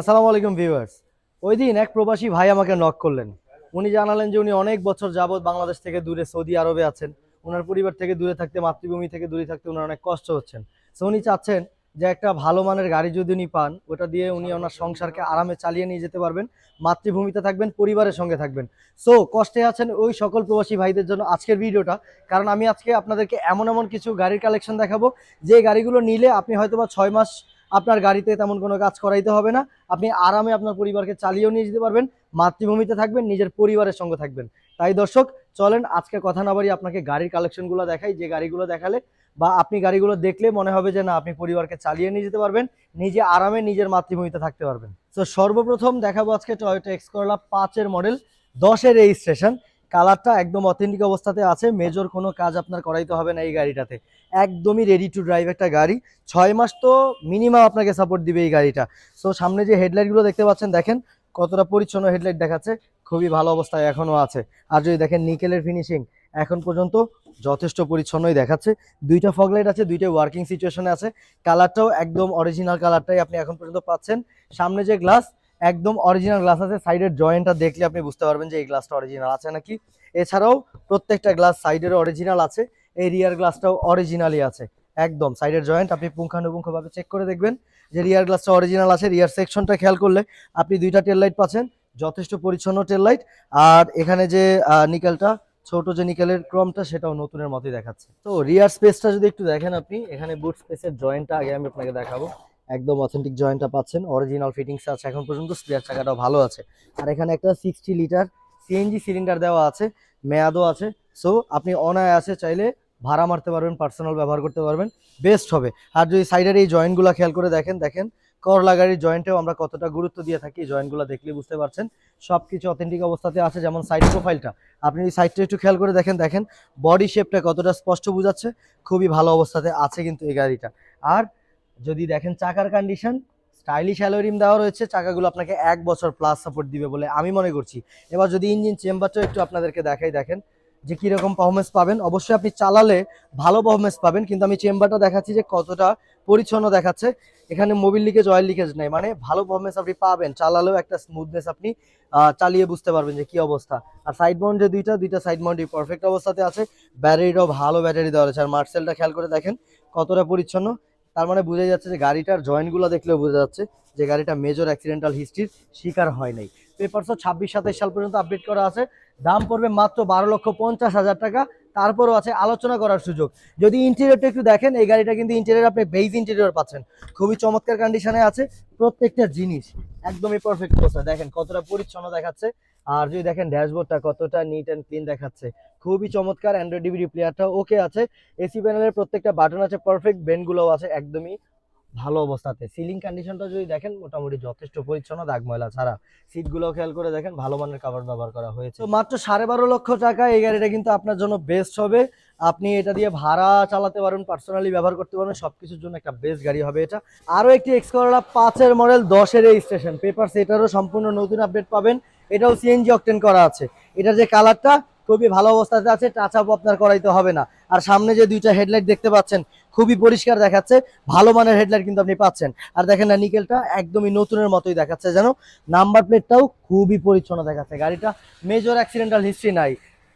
আসসালামু আলাইকুম ভিউয়ার্স। ওই দিন এক প্রবাসী ভাই আমাকে নক করলেন। উনি জানালেন যে উনি অনেক বছর যাবৎ বাংলাদেশ থেকে দূরে সৌদি আরবে আছেন। ওনার পরিবার থেকে দূরে থাকতে, মাতৃভূমি থেকে দূরে থাকতে ওনার অনেক কষ্ট হচ্ছেন। সো উনি চাচ্ছেন যে একটা ভালো মানের গাড়ি যদি উনি পান, ওটা দিয়ে উনি ওনার সংসারকে আরামে চালিয়ে নিয়ে যেতে পারবেন, মাতৃভূমিতে থাকবেন, পরিবারের সঙ্গে থাকবেন। সো কষ্টে আছেন ওই সকল প্রবাসী ভাইদের জন্য আজকের ভিডিওটা, কারণ আমি আজকে আপনাদেরকে এমন এমন কিছু গাড়ির কালেকশন দেখাবো। যে গাড়িগুলো নিলে আপনি হয়তো বা ছয় মাস আপনার গাড়িতে তেমন কোনো কাজ করাইতে হবে না। আপনি আরামে আপনার পরিবারকে চালিয়েও নিয়ে যেতে পারবেন, মাতৃভূমিতে থাকবেন, নিজের পরিবারের সঙ্গে থাকবেন। তাই দর্শক, চলেন আজকে কথা না বাড়ি আপনাকে গাড়ির কালেকশনগুলো দেখাই। যে গাড়িগুলো দেখালে বা আপনি গাড়িগুলো দেখলে মনে হবে যে না, আপনি পরিবারকে চালিয়ে নিয়ে যেতে পারবেন, নিজে আরামে নিজের মাতৃভূমিতে থাকতে পারবেন। তো সর্বপ্রথম দেখাবো আজকে টয়োটা এক্স করলা পাঁচের মডেল দশের রেজিস্ট্রেশন কালারটা একদম অথেন্টিক অবস্থাতে আছে। মেজর কোনো কাজ আপনার করাইতে হবে না এই গাড়িটাতে। একদমই রেডি টু ড্রাইভ একটা গাড়ি। ছয় মাস তো মিনিমাম আপনাকে সাপোর্ট দিবে এই গাড়িটা। সো সামনে যে হেডলাইটগুলো দেখতে পাচ্ছেন, দেখেন কতটা পরিচ্ছন্ন হেডলাইট দেখাচ্ছে। খুবই ভালো অবস্থায় এখনও আছে। আর যদি দেখেন নিকেলের ফিনিশিং এখন পর্যন্ত যথেষ্ট পরিচ্ছন্নই দেখাচ্ছে। দুইটা ফগলাইট আছে দুইটা ওয়ার্কিং সিচুয়েশনে আছে। কালারটাও একদম অরিজিনাল কালারটাই আপনি এখন পর্যন্ত পাচ্ছেন। সামনে যে গ্লাস একদম অরিজিনাল গ্লাস আছে। সাইডের জয়েন্টটা দেখলে আপনি বুঝতে পারবেন যে এই গ্লাসটা অরিজিনাল আছে নাকি। এছাড়াও প্রত্যেকটা গ্লাস সাইডের অরিজিনাল আছে। এই রিয়ার গ্লাসটাও অরিজিনালই আছে। একদম সাইডের জয়েন্ট আপনি পুঙ্খানুপুঙ্খভাবে চেক করে দেখবেন যে রিয়ার গ্লাসটা অরিজিনাল আছে। রিয়ার সেকশনটা খেয়াল করলে আপনি দুইটা টেল লাইট পাচ্ছেন, যথেষ্ট পরিচ্ছন্ন টেল লাইট আর এখানে যে নিকেলটা ছোট যে নিকেলের ক্রমটা সেটাও নতুনের মতোই দেখাচ্ছে। তো রিয়ার স্পেসটা যদি একটু দেখেন আপনি, এখানে বুট স্পেসের জয়েন্টটা আগে আমি আপনাকে দেখাবো। একদম অথেন্টিক জয়েন্টটা পাচ্ছেন। অরিজিনাল ফিটিংস আছে এখন পর্যন্ত স্পেয়ার চাকাটাও ভালো আছে। আর এখানে একটা সিক্সটি লিটার সিএনজি সিলিন্ডার দেওয়া আছে, মেয়াদও আছে। সো আপনি অনায়াসে চাইলে ভাড়া মারতে পারবেন পার্সোনাল ব্যবহার করতে পারবেন। বেস্ট হবে। আর যদি সাইডের এই জয়েন্টগুলো খেয়াল করে দেখেন দেখেন করলা গাড়ির জয়েন্টেও আমরা কতটা গুরুত্ব দিয়ে থাকি জয়েন্টগুলো দেখলে বুঝতে পারছেন। সব কিছু অথেন্টিক অবস্থাতে আছে, যেমন সাইড প্রোফাইলটা আপনি এই সাইডটা একটু খেয়াল করে দেখেন দেখেন বডি শেপটা কতটা স্পষ্ট বোঝাচ্ছে। খুবই ভালো অবস্থাতে আছে কিন্তু এই গাড়িটা। আর যদি দেখেন চাকার কন্ডিশন স্টাইলিশ অ্যালোরিম দেওয়া রয়েছে, চাকাগুলো আপনাকে এক বছর প্লাস সাপোর্ট দিবে বলে আমি মনে করছি। এবার যদি ইঞ্জিন চেম্বারটাও একটু আপনাদেরকে দেখাই দেখেন, যে কীরকম পারফরমেন্স পাবেন। অবশ্যই আপনি চালালে ভালো পারফরমেন্স পাবেন, কিন্তু আমি চেম্বারটা দেখাচ্ছি যে কতটা পরিচ্ছন্ন দেখাচ্ছে। এখানে মোবিল লিকেজ অয়েল লিকেজ নেই। মানে ভালো পারফরমেন্স আপনি পাবেন, চালালেও একটা স্মুথনেস আপনি চালিয়ে বুঝতে পারবেন যে কি অবস্থা। আর সাইড মাউন্ট যে দুইটা দুইটা সাইড মাউন্টই পারফেক্ট অবস্থাতে আছে। ব্যাটারিটাও ভালো ব্যাটারি দেওয়া রয়েছে। আর মার্সেলটা খেয়াল করে দেখেন, কতটা পরিচ্ছন্ন। তার মানে বোঝা যাচ্ছে যে গাড়িটার জয়েন্টগুলো দেখলেও বোঝা যাচ্ছে যে গাড়িটা মেজর অ্যাক্সিডেন্টাল হিস্ট্রির শিকার হয় নাই। পেপারসও ছাব্বিশ, সাতাইশ সাল পর্যন্ত আপডেট করা আছে। দাম পড়বে মাত্র বারো লক্ষ পঞ্চাশ হাজার টাকা। তারপরও আছে আলোচনা করার সুযোগ। যদি ইন্টেরিয়রটা একটু দেখেন, এই গাড়িটা কিন্তু ইন্টেরিয়র আপনি বেইজ ইন্টেরিয়র পাচ্ছেন। খুবই চমৎকার কন্ডিশনে আছে। প্রত্যেকটা জিনিস একদমই পারফেক্ট অবস্থা দেখেন কতটা পরিচ্ছন্ন দেখাচ্ছে। আর যদি দেখেন ড্যাশবোর্ডটা কতটা নিট অ্যান্ড ক্লিন দেখাচ্ছে, খুবই চমৎকার অ্যান্ড্রয়েড ডিভিডি প্লেয়ারটা ওকে আছে। এসি প্যানেলের প্রত্যেকটা বাটন আছে পারফেক্ট বেনগুলোও আছে, একদমই ভালো অবস্থাতে। সিলিং কন্ডিশনটা যদি দেখেন, মোটামুটি যথেষ্ট পরিচ্ছন্ন দাগ ময়লা ছাড়া। সিটগুলো খেয়াল করে দেখেন, ভালো মানের কাভার ব্যবহার করা হয়েছে। মাত্র সাড়ে বারো লক্ষ টাকা, এই গাড়িটা কিন্তু আপনার জন্য বেস্ট হবে। আপনি এটা দিয়ে ভাড়া চালাতে পারবেন পার্সোনালি ব্যবহার করতে পারবেন সবকিছুর জন্য একটা বেস্ট গাড়ি হবে এটা। আরও একটি এক্স করলা পাঁচের মডেল দশের এই স্টেশন পেপার সেটারও সম্পূর্ণ নতুন আপডেট পাবেন। এটাও সিএনজি অকটেন করা আছে। এটার যে কালারটা খুবই ভালো অবস্থাতে আছে টাচ আপ আপনার করাইতে হবে না। আর সামনে যে দুইটা হেডলাইট দেখতে পাচ্ছেন, খুবই পরিষ্কার দেখাচ্ছে, ভালো মানের হেডলাইট কিন্তু আপনি পাচ্ছেন। আর দেখেন না, নিকেলটা একদমই নতুনের মতোই দেখাচ্ছে যেন। নাম্বার প্লেটটাও খুবই পরিচ্ছন্ন দেখাচ্ছে। গাড়িটা মেজর অ্যাক্সিডেন্টাল হিস্ট্রি নাই।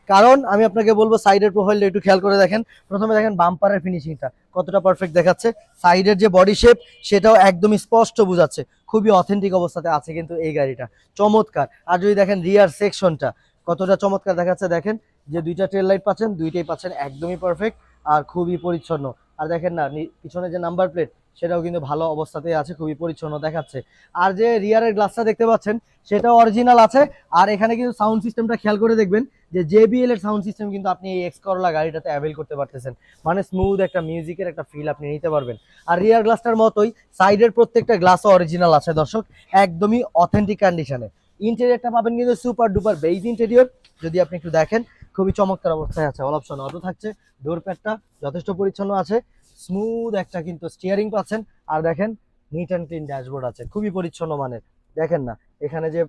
কারণ আমি আপনাকে বলব সাইডের প্রোফাইলটা একটু খেয়াল করে দেখেন। প্রথমে দেখেন বাম্পারের ফিনিশিংটা কতটা পারফেক্ট দেখাচ্ছে। সাইডের যে বডি শেপ সেটাও একদমই স্পষ্ট বোঝাচ্ছে। খুবই অথেন্টিক অবস্থাতে আছে কিন্তু এই গাড়িটা। চমৎকার। আর যদি দেখেন রিয়ার সেকশনটা কতটা চমৎকার দেখাচ্ছে দেখেন। যে দুইটা ট্রেল লাইট পাচ্ছেন, দুইটাই পাচ্ছেন একদমই পারফেক্ট আর খুবই পরিচ্ছন্ন। আর দেখেন না, নি- পিছনে যে নাম্বার প্লেট সেটাও কিন্তু ভালো অবস্থাতেই আছে, খুবই পরিচ্ছন্ন দেখাচ্ছে। আর যে রিয়ারের গ্লাসটা দেখতে পাচ্ছেন, সেটাও অরিজিনাল আছে। আর এখানে কিন্তু সাউন্ড সিস্টেমটা খেয়াল করে দেখবেন যে জেবিএল এর সাউন্ড সিস্টেম কিন্তু আপনি এই এক্স করলা গাড়িটাতে অ্যাভেল করতে পারতেছেন। মানে স্মুথ একটা মিউজিকের একটা ফিল আপনি নিতে পারবেন। আর রিয়ার গ্লাসটার মতোই সাইডের প্রত্যেকটা গ্লাসও অরিজিনাল আছে দর্শক, একদমই অথেন্টিক কন্ডিশনে ইন্টেরিয়রটা পাবেন কিন্তু সুপার ডুপার বেইজ ইন্টেরিয়র যদি আপনি একটু দেখেন, খুবই চমৎকার অবস্থায় আছে। অল অপশন অটো থাকছে ডোর প্যাডটা যথেষ্ট পরিচ্ছন্ন আছে স্মুথ একটা কিন্তু স্টিয়ারিং পাচ্ছেন। আর দেখেন নিট অ্যান্ড ক্লিন ড্যাশবোর্ড আছে, খুবই পরিচ্ছন্ন মানের। দেখেন না, এখানে যে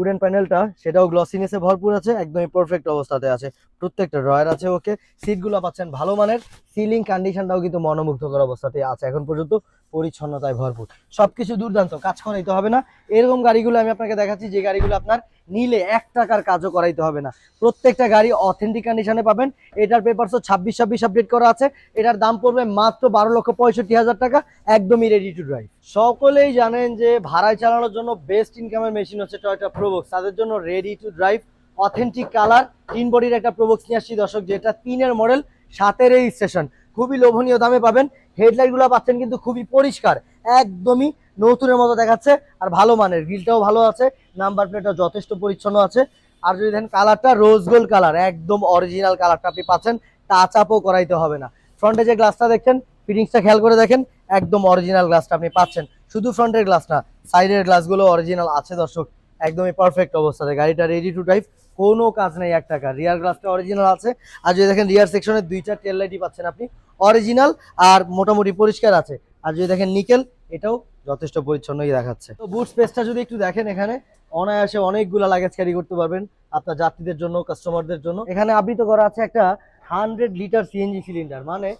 উডেন প্যানেলটা সেটাও গ্লসিনেসে ভরপুর আছে, একদমই পারফেক্ট অবস্থাতে আছে। প্রত্যেকটা ড্রয়ার আছে ওকে সিটগুলো পাচ্ছেন ভালো মানের। সিলিং কন্ডিশনটাও কিন্তু মনোমুগ্ধকর অবস্থাতে আছে। এখন পর্যন্ত পরিচ্ছন্নতায় ভরপুর। সবকিছু দুর্দান্ত, কাজ করাইতে হবে না। এরকম গাড়িগুলো আমি আপনাকে দেখাচ্ছি, যে গাড়িগুলো আপনার নিলে এক টাকার কাজও করাইতে হবে না। প্রত্যেকটা গাড়ি অথেন্টিক কন্ডিশনে পাবেন। এটার পেপারসও ছাব্বিশ ছাব্বিশ আপডেট করা আছে। এটার দাম পড়বে মাত্র বারো লক্ষ পঁয়ষট্টি হাজার টাকা, একদমই রেডি টু ড্রাইভ সকলেই জানেন যে ভাড়ায় চালানোর জন্য বেস্ট ইনকামের মেশিন হচ্ছে টয়টা প্রোবক্স তাদের জন্য ready to drive authentic colour তিন বডির একটা প্রোবক্স নিয়ে আসছি দর্শক, যেটা তিনের মডেল সাতের রেজিস্ট্রেশন খুবই লোভনীয় দামে পাবেন। হেডলাইটগুলো পাচ্ছেন কিন্তু খুবই পরিষ্কার। একদমই নতুনের মতো দেখাচ্ছে। আর ভালো মানের গ্রিলটাও ভালো আছে। নাম্বার প্লেটও যথেষ্ট পরিচ্ছন্ন আছে। আর যদি দেখেন কালারটা রোজ গোল্ড কালার একদম অরিজিনাল কালারটা আপনি পাচ্ছেন। টাচ আপও করাইতে হবে না। ফ্রন্টে যে গ্লাসটা দেখছেন ফিটিংসটা খেয়াল করে দেখেন, একদম অরিজিনাল গ্লাসটা আপনি পাচ্ছেন। শুধু ফ্রন্টের গ্লাস না সাইডের গ্লাসগুলো অরিজিনাল আছে দর্শক। একদমই পারফেক্ট অবস্থাতে। গাড়িটা রেডি টু ড্রাইভ কোনো কাজ নেই এক টাকা। রিয়ার গ্লাসটা অরিজিনাল আছে। আর যদি দেখেন রিয়ার সেকশনে দুইটা টেল লাইটই পাচ্ছেন আপনি। অরিজিনাল আর মোটামুটি পরিষ্কার আছে। আর যদি দেখেন নিকেল, এটাও যথেষ্ট পরিচ্ছন্নই দেখাচ্ছে। তো বুট স্পেসটা যদি একটু দেখেন এখানে, অনায়াসে অনেকগুলা লাগেজ ক্যারি করতে পারবেন আপনার যাত্রীদের জন্য কাস্টমারদের জন্য। এখানে আবৃত করা আছে একটা হান্ড্রেড লিটার সিএনজি সিলিন্ডার মানে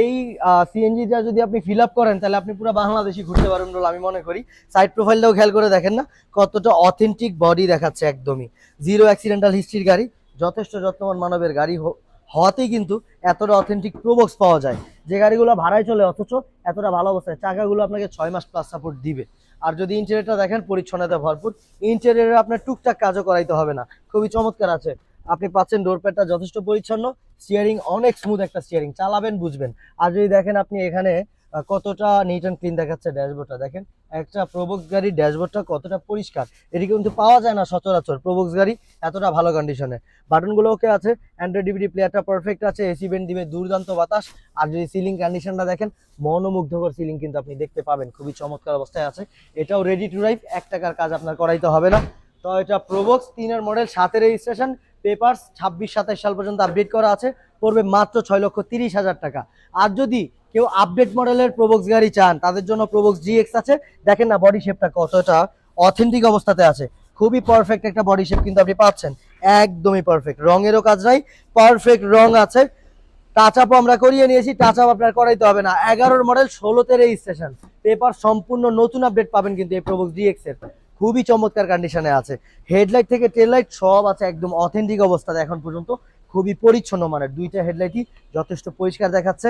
এই সিএনজিটা যদি আপনি ফিল করেন, তাহলে আপনি পুরো বাংলাদেশি ঘুরতে পারবেন বলে আমি মনে করি। সাইড প্রোফাইলটাও খেয়াল করে দেখেন না, কতটা অথেন্টিক বডি দেখাচ্ছে একদমই। জিরো অ্যাক্সিডেন্টাল হিস্ট্রির গাড়ি, যথেষ্ট যত্নবান মানবের গাড়ি হওয়াতেই কিন্তু এতটা অথেন্টিক প্রোবক্স পাওয়া যায়। যে গাড়িগুলো ভাড়ায় চলে, অথচ এতটা ভালো অবস্থায়, চাকাগুলো আপনাকে ছয় মাস প্লাস সাপোর্ট দিবে। আর যদি ইন্টেরিয়ারটা দেখেন, পরিচ্ছন্নতা ভরপুর। ইন্টেরিয়রে আপনার টুকটাক কাজও করাইতে হবে না। খুবই চমৎকার আছে। আপনি পাচ্ছেন ডোর প্যাডটা যথেষ্ট পরিচ্ছন্ন। স্টিয়ারিং অনেক স্মুথ একটা স্টিয়ারিং চালাবেন, বুঝবেন। আর যদি দেখেন আপনি এখানে কতটা নিট অ্যান্ড ক্লিন দেখাচ্ছে ড্যাশবোর্ডটা দেখেন। একটা প্রোবক্স গাড়ির ড্যাশবোর্ডটা কতটা পরিষ্কার, এটি কিন্তু পাওয়া যায় না সচরাচর প্রোবক্স গাড়ি এতটা ভালো কন্ডিশনে বাটনগুলো ওকে আছে অ্যান্ড্রয়েড ডিভিডি প্লেয়ারটা পারফেক্ট আছে এসি বেন্ট দিবে, দুর্দান্ত বাতাস, আর যদি সিলিং কন্ডিশনটা দেখেন, মনোমুগ্ধকর সিলিং কিন্তু আপনি দেখতে পাবেন, খুবই চমৎকার অবস্থায় আছে। এটাও রেডি টু ড্রাইভ এক টাকার কাজ আপনার করাইতে হবে না। তো এটা প্রোবক্স তিনের মডেল সাতের রেজিস্ট্রেশন পেপারস ছাব্বিশ সাতাশ সাল পর্যন্ত আপডেট করা আছে, পড়বে মাত্র ছয় লক্ষ তিরিশ হাজার টাকা। আর যদি কেউ আপডেট মডেলের প্রোবক্স গাড়ি চান, তাদের জন্য প্রোবক্স জিএক্স আছে। দেখেন না বডি শেপটা কতটা অথেন্টিক অবস্থাতে আছে। খুবই পারফেক্ট একটা বডি শেপ কিন্তু আপনি পাচ্ছেন। একদমই পারফেক্ট রঙেরও কাজ নাই পারফেক্ট রং আছে। টাচ আপ আমরা করিয়ে নিয়েছি টাচ আপ আপনার করাইতে হবে না। এগারোর মডেল ষোলোতে রেজিস্ট্রেশন পেপার সম্পূর্ণ নতুন আপডেট পাবেন কিন্তু এই প্রোবক্স ডিএক্স এর খুবই চমৎকার কন্ডিশনে আছে। হেডলাইট থেকে টেল লাইট সব আছে, একদম অথেন্টিক অবস্থাতে এখন পর্যন্ত। খুবই পরিচ্ছন্ন মানের, দুইটা হেডলাইটই যথেষ্ট পরিষ্কার দেখাচ্ছে।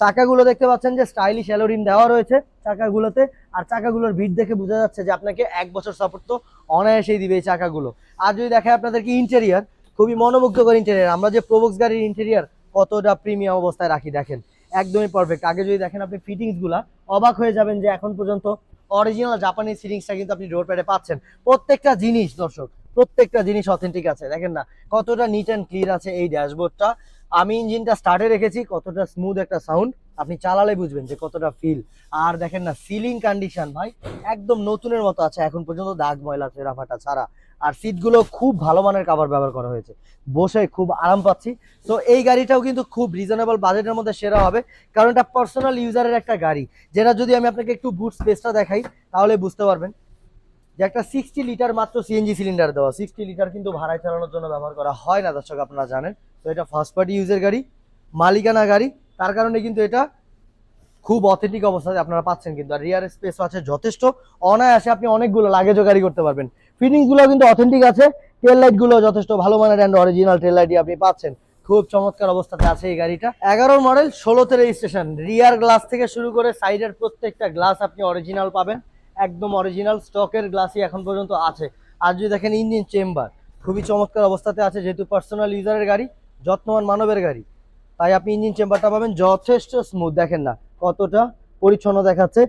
চাকাগুলো দেখতে পাচ্ছেন যে স্টাইলিশ অ্যালোরিম দেওয়া রয়েছে চাকাগুলোতে, আর চাকাগুলোর ভিড় দেখে বোঝা যাচ্ছে যে আপনাকে এক বছর সাপোর্ট তো অনায়াসেই দিবে এই চাকাগুলো। আর যদি দেখে আপনাদেরকে ইন্টেরিয়ার খুবই মনোমুগ্ধকর ইন্টেরিয়ার আমরা যে প্রোবক্স গাড়ির ইন্টেরিয়ার কতটা প্রিমিয়াম অবস্থায় রাখি দেখেন, একদমই পারফেক্ট আগে যদি দেখেন আপনি ফিটিংসগুলা অবাক হয়ে যাবেন যে এখন পর্যন্ত অরিজিনাল জাপানিজ ফিটিংসটা কিন্তু আপনি ডোর প্যাডে পাচ্ছেন। প্রত্যেকটা জিনিস, দর্শক, প্রত্যেকটা জিনিস অথেন্টিক আছে, দেখেন না? কতটা নিট অ্যান্ড ক্লিয়ার আছে এই ড্যাশবোর্ডটা আমি ইঞ্জিনটা স্টার্টে রেখেছি, কতটা স্মুথ একটা সাউন্ড আপনি চালালে বুঝবেন যে কতটা ফিল আর দেখেন না সিলিং কন্ডিশন ভাই, একদম নতুনের মতো আছে, এখন পর্যন্ত দাগ, ময়লা চেরাফাটা ছাড়া। আর সিটগুলো খুব ভালো মানের কাভার ব্যবহার করা হয়েছে। বসে খুব আরাম পাচ্ছি। তো এই গাড়িটাও কিন্তু খুব রিজনেবল বাজেটের মধ্যে সেরা হবে, কারণ এটা পার্সোনাল ইউজারের একটা গাড়ি। যেটা যদি আমি আপনাকে একটু বুট স্পেসটা দেখাই, তাহলে বুঝতে পারবেন। যে একটা সিক্সটি লিটার মাত্র সিএনজি সিলিন্ডার দেওয়া। সিক্সটি লিটার কিন্তু ভাড়ায় চালানোর জন্য ব্যবহার করা হয় না, দর্শক আপনারা জানেন। তো এটা ফার্স্ট পার্টি ইউজের গাড়ি, মালিকানা গাড়ি। তার কারণে কিন্তু এটা খুব অথেন্টিক অবস্থাতে আপনারা পাচ্ছেন কিন্তু। আর রিয়ার স্পেস আছে যথেষ্ট। অনায়াসে আপনি অনেকগুলো লাগেজও ক্যারি করতে পারবেন। ফিটিংসগুলো কিন্তু অথেন্টিক আছে। টেল লাইটগুলো যথেষ্ট ভালো মানের অ্যান্ড অরিজিনাল টেল লাইটই আপনি পাচ্ছেন। খুব চমৎকার অবস্থাতে আছে এই গাড়িটা। এগারো মডেল ষোলোতে রেজিস্ট্রেশন রিয়ার গ্লাস থেকে শুরু করে সাইডের প্রত্যেকটা গ্লাস আপনি অরিজিনাল পাবেন। একদম অরিজিনাল স্টকের গ্লাসই এখন পর্যন্ত আছে। আর যদি দেখেন ইঞ্জিন চেম্বার খুবই চমৎকার অবস্থাতে আছে, যেহেতু পার্সোনাল ইউজারের গাড়ি, যত্নবান মানবের গাড়ি। তাই আপনি ইঞ্জিন চেম্বারটা পাবেন, যথেষ্ট স্মুথ দেখেন না, কতটা পরিচ্ছন্ন দেখাচ্ছে।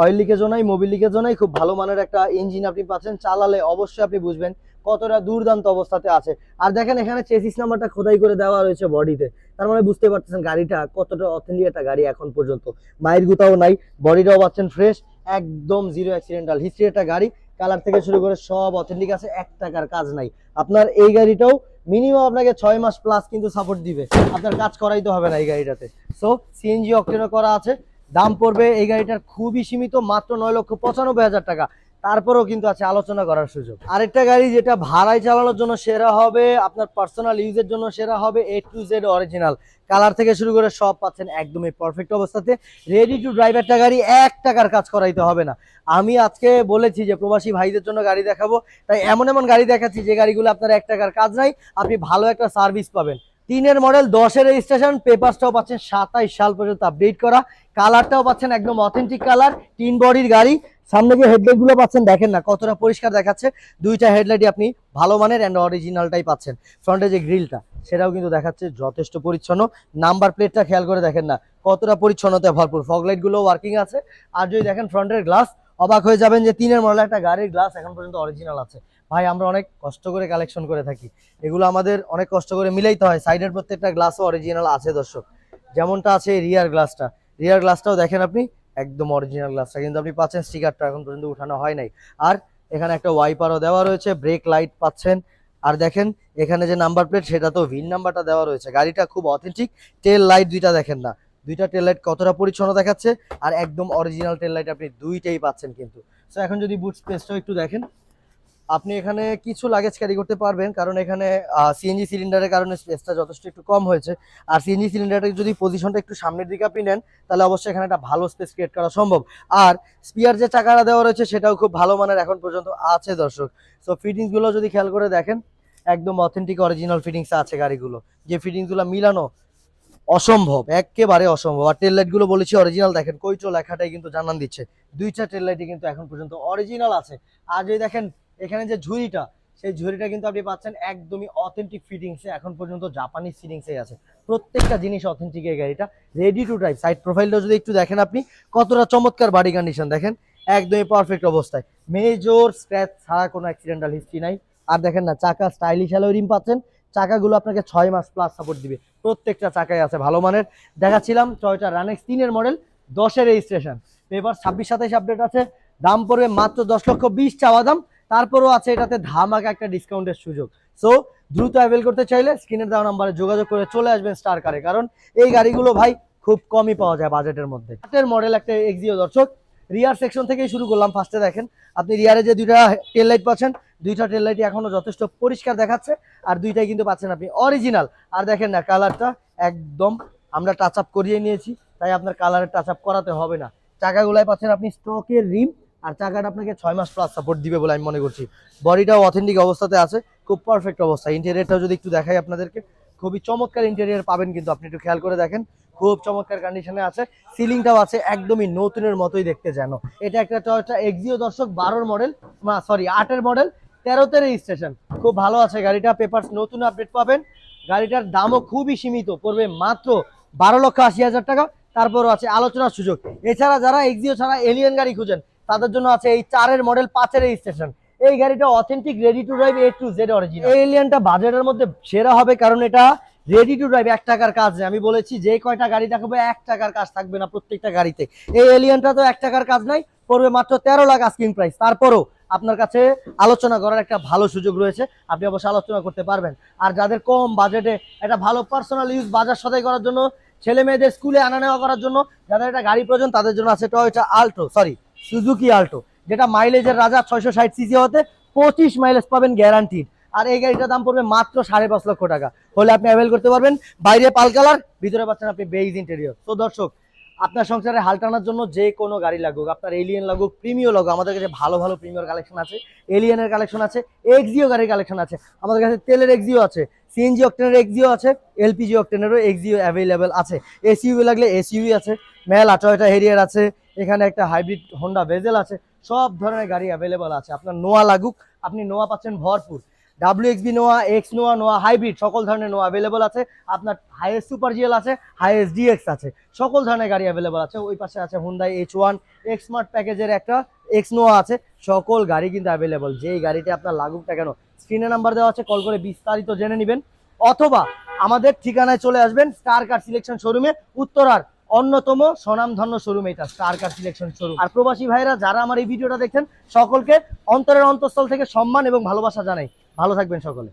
অয়েল লিকেজও নাই মোবিল লিকেজও নাই, খুব ভালো মানের একটা ইঞ্জিন আপনি পাচ্ছেন। চালালে অবশ্যই আপনি বুঝবেন কতটা দুর্দান্ত অবস্থাতে আছে। আর দেখেন এখানে চেসিস নাম্বারটা খোদাই করে দেওয়া রয়েছে বডিতে তার মানে বুঝতে পারতেছেন গাড়িটা কতটা অথেন্টিক একটা গাড়ি এখন পর্যন্ত। মায়ের গুতাও নাই বডিটাও পাচ্ছেন ফ্রেশ একদম জিরো অ্যাক্সিডেন্টাল হিস্ট্রি একটা গাড়ি কালার থেকে শুরু করে সব অথেন্টিক আছে, এক টাকার কাজ নাই। আপনার এই গাড়িটাও মিনিমাম আপনাকে ছয় মাস প্লাস কিন্তু সাপোর্ট দিবে। আপনার কাজ করাইতে হবে না এই গাড়িটাতে। সো সিএনজি অক্টেনও করা আছে। দাম পড়বে এই গাড়িটার খুবই সীমিত, মাত্র নয় লক্ষ পঁচানব্বই হাজার টাকা। তারপরেও কিন্তু আছে আলোচনা করার সুযোগ। আরেকটা গাড়ি যেটা ভাড়ায় চালানোর জন্য সেরা হবে, আপনার পার্সোনাল ইউজের জন্য সেরা হবে A to Z original colour থেকে শুরু করে সব পাচ্ছেন একদমই পারফেক্ট অবস্থাতে। রেডি টু ড্রাইভ একটা গাড়ি এক টাকার কাজ করাইতে হবে না। আমি আজকে বলেছি যে প্রবাসী ভাইদের জন্য গাড়ি দেখাবো, তাই এমন এমন গাড়ি দেখাচ্ছি যে গাড়িগুলো আপনার এক টাকার কাজ নাই, আপনি ভালো একটা সার্ভিস পাবেন। তিনের মডেল দশের রেজিস্ট্রেশন পেপারসটাও পাচ্ছেন সাতাইশ সাল পর্যন্ত আপডেট করা। কালারটাও পাচ্ছেন একদম অথেন্টিক কালার তিন বডির গাড়ি। সামনে যে হেডলাইটগুলো পাচ্ছেন, দেখেন না কতটা পরিষ্কার দেখাচ্ছে। দুইটা হেডলাইটই আপনি ভালো মানের অ্যান্ড অরিজিনালটাই পাচ্ছেন। ফ্রন্টে যে গ্রিলটা সেটাও কিন্তু দেখাচ্ছে যথেষ্ট পরিচ্ছন্ন। নাম্বার প্লেটটা খেয়াল করে দেখেন না, কতটা পরিচ্ছন্নতা ভরপুর। ফগলাইটগুলো ওয়ার্কিং আছে। আর যদি দেখেন ফ্রন্টের গ্লাস অবাক হয়ে যাবেন যে তিনের মডেল একটা গাড়ির গ্লাস এখন পর্যন্ত অরিজিনাল আছে। ভাই, আমরা অনেক কষ্ট করে কালেকশন করে থাকি। এগুলো আমাদের অনেক কষ্ট করে মিলাইতে হয়। সাইডের প্রত্যেকটা গ্লাসও অরিজিনাল আছে, দর্শক। যেমনটা আছে রিয়ার গ্লাসটা রিয়ার গ্লাসটাও দেখেন আপনি, একদম অরিজিনাল গ্লাসটা কিন্তু আপনি পাচ্ছেন স্টিকারটা এখন পর্যন্ত উঠানো হয় নাই। আর এখানে একটা ওয়াইপারও দেওয়া রয়েছে ব্রেক লাইট পাচ্ছেন। আর দেখেন, এখানে যে নাম্বার প্লেট সেটা তো ভিন নাম্বারটা দেওয়া রয়েছে। গাড়িটা খুব অথেন্টিক টেল লাইট দুইটা দেখেন না। দুইটা টেল লাইট কতটা পরিচ্ছন্ন দেখাচ্ছে, আর একদম অরিজিনাল টেল লাইট আপনি দুইটাই পাচ্ছেন কিন্তু। এখন যদি বুট স্পেসটাও একটু দেখেন। আপনি এখানে কিছু লাগেজ ক্যারি করতে পারবেন, কারণ এখানে সিএনজি সিলিন্ডারের কারণে স্পেসটা যথেষ্ট একটু কম হয়েছে। আর সিএনজি সিলিন্ডারের যদি পজিশনটা একটু সামনের দিকে আপনি নেন, তাহলে অবশ্যই এখানে একটা ভালো স্পেস ক্রিয়েট করা সম্ভব। আর স্পিয়ার যে চাকাটা দেওয়া রয়েছে, সেটাও খুব ভালো মানের এখন পর্যন্ত আছে, দর্শক। সো ফিটিংসগুলো যদি খেয়াল করে দেখেন, একদম অথেন্টিক অরিজিনাল ফিটিংস আছে গাড়িগুলো। যে ফিটিংসগুলো মিলানো অসম্ভব একেবারে অসম্ভব। আর টেল লাইটগুলো বলেছি অরিজিনাল দেখেন কৈটো লেখাটাই কিন্তু জানান দিচ্ছে। দুইটা টেল লাইটই কিন্তু এখন পর্যন্ত অরিজিনাল আছে। আর যদি দেখেন এখানে যে ঝুড়িটা, সেই ঝুড়িটা কিন্তু আপনি পাচ্ছেন একদমই অথেন্টিক ফিটিংসে এখন পর্যন্ত জাপানিজ ফিটিংসে আছে। প্রত্যেকটা জিনিস অথেন্টিক এই গাড়িটা। রেডি টু ড্রাইভ সাইড প্রোফাইলটা যদি একটু দেখেন আপনি, কতটা চমৎকার বাড়ি কন্ডিশন দেখেন। একদমই পারফেক্ট অবস্থায়। মেজর স্ক্র্যাচ ছাড়া কোনো অ্যাক্সিডেন্টাল হিস্ট্রি নাই। আর দেখেন না, চাকা স্টাইলিশ হ্যালো রিম পাচ্ছেন। চাকাগুলো আপনাকে ছয় মাস প্লাস সাপোর্ট দিবে। প্রত্যেকটা চাকায় আছে ভালো মানের। দেখাচ্ছিলাম টয়টা রানেক্স তিনের মডেল দশের রেজিস্ট্রেশন পেপার ছাব্বিশ, সাতাইশ আপডেট আছে। দাম পড়বে মাত্র দশ লক্ষ বিশ চাওয়া দাম। তারপরও আছে এটাতে ধামাকা একটা ডিসকাউন্টের সুযোগ। সো দ্রুত অ্যাভেল করতে চাইলে স্ক্রিনের দেওয়া নাম্বারে যোগাযোগ করে চলে আসবেন স্টার কারে কারণ এই গাড়িগুলো ভাই খুব কমই পাওয়া যায় বাজেটের মধ্যে। আটের মডেল একটা এক্সিও দর্শক রিয়ার সেকশন থেকেই শুরু করলাম ফার্স্টে দেখেন। আপনি রিয়ারে যে দুইটা টেল লাইট পাচ্ছেন, দুইটা টেল লাইটই এখনও যথেষ্ট পরিষ্কার দেখাচ্ছে, আর দুইটাই কিন্তু পাচ্ছেন আপনি অরিজিনাল আর দেখেন না কালারটা একদম আমরা টাচ আপ করিয়ে নিয়েছি, তাই আপনার কালারের টাচ আপ করাতে হবে না। চাকাগুলাই পাচ্ছেন আপনি স্টকের রিম আর চাকাটা আপনাকে ছয় মাস প্লাস সাপোর্ট দিবে বলে আমি মনে করছি। বডিটাও অথেন্টিক অবস্থাতে আছে, খুব পারফেক্ট অবস্থা। ইন্টেরিয়রটাও যদি একটু দেখাই আপনাদেরকে, খুবই চমৎকার ইন্টেরিয়ার পাবেন কিন্তু আপনি একটু খেয়াল করে দেখেন। খুব চমৎকার কন্ডিশনে আছে সিলিংটাও আছে একদমই নতুনের মতোই দেখতে যেন। এটা একটা টয়টা এক্সিও দর্শক বারোর মডেল সরি আটের মডেল তেরোতে রেজিস্ট্রেশন খুব ভালো আছে গাড়িটা পেপারস নতুন আপডেট পাবেন। গাড়িটার দামও খুবই সীমিত, পড়বে মাত্র বারো লক্ষ আশি হাজার টাকা। তারপরও আছে আলোচনার সুযোগ। এছাড়া যারা এক্সিও ছাড়া এলিয়ান গাড়ি খুঁজেন তাদের জন্য আছে এই চারের মডেল পাঁচের স্টেশন এই গাড়িটা authentic ready to drive A to Z original এই এলিয়ানটা বাজেটের মধ্যে সেরা হবে কারণ এটা রেডি টু ড্রাইভ এক টাকার কাজ আমি বলেছি, যে কয়টা গাড়ি দেখাবো, এক টাকার কাজ থাকবে না প্রত্যেকটা গাড়িতে। এই এলিয়ানটা তো এক টাকার কাজ নাই, পড়বে মাত্র তেরো লাখ আস্কিং প্রাইস তারপরও আপনার কাছে আলোচনা করার একটা ভালো সুযোগ রয়েছে, আপনি অবশ্যই আলোচনা করতে পারবেন। আর যাদের কম বাজেটে একটা ভালো পার্সোনাল ইউজ বাজার সদাই করার জন্য, ছেলে মেয়েদের স্কুলে আনা নেওয়া করার জন্য, যাদের একটা গাড়ি প্রয়োজন, তাদের জন্য আছে Toyota Alto sorry Suzuki Alto যেটা মাইলেজের রাজা ছয়শো ষাট সিসি হতে পঁচিশ মাইলেজ পাবেন গ্যারান্টিড আর এই গাড়িটার দাম পড়বে মাত্র সাড়ে পাঁচ লক্ষ টাকা। হলে আপনি অ্যাভেল করতে পারবেন বাইরে পাল কালার ভিতরে পাচ্ছেন আপনি বেইজ ইন্টেরিয়র তো দর্শক, আপনার সংসারে হাল টানার জন্য যে কোনো গাড়ি লাগুক, আপনার এলিয়েন লাগুক প্রিমিও লাগুক, আমাদের কাছে ভালো ভালো প্রিমিয়র কালেকশন আছে এলিয়েনের কালেকশন আছে এক্সিও গাড়ির কালেকশন আছে, আমাদের কাছে তেলের এক্সিও আছে সিএনজি অক্টেনের এক্সিও আছে এলপিজি অক্টেনেরও এক্সিও অ্যাভেলেবেল আছে। এসইউ লাগলে এসইউই আছে মেলা টয়টা হেরিয়ার আছে এখানে একটা হাইব্রিড হোন্ডা ভেজেল আছে, সব ধরনের গাড়ি অ্যাভেলেবল আছে। আপনার নোয়া লাগুক, আপনি নোয়া পাচ্ছেন ভরপুর। W XB Noah X Noah Noah hybrid সকল ধরনের নোয়া অ্যাভেলেবল আছে। আপনার হাইয়েস্ট সুপার জিএল আছে হাইয়েস্ট ডিএক্স আছে। সকল ধরনের গাড়ি অ্যাভেলেবল আছে। ওই পাশে আছে Hyundai H one X smart প্যাকেজের একটা এক্স নোয়া আছে। সকল গাড়ি কিন্তু অ্যাভেলেবল যেই গাড়িটা আপনার লাগুক না কেন স্ক্রিনে নাম্বার দেওয়া আছে কল করে বিস্তারিত জেনে নেবেন। অথবা আমাদের ঠিকানায় চলে আসবেন স্টার কার সিলেকশন শোরুমে উত্তরার অন্যতম স্বনামধন্য শোরুম এটা স্টার কার সিলেকশন শোরুম আর প্রবাসী ভাইরা যারা আমার এই ভিডিওটা দেখছেন, সকলকে অন্তরের অন্তঃস্থল থেকে সম্মান এবং ভালোবাসা জানাই। ভালো থাকবেন সকলে।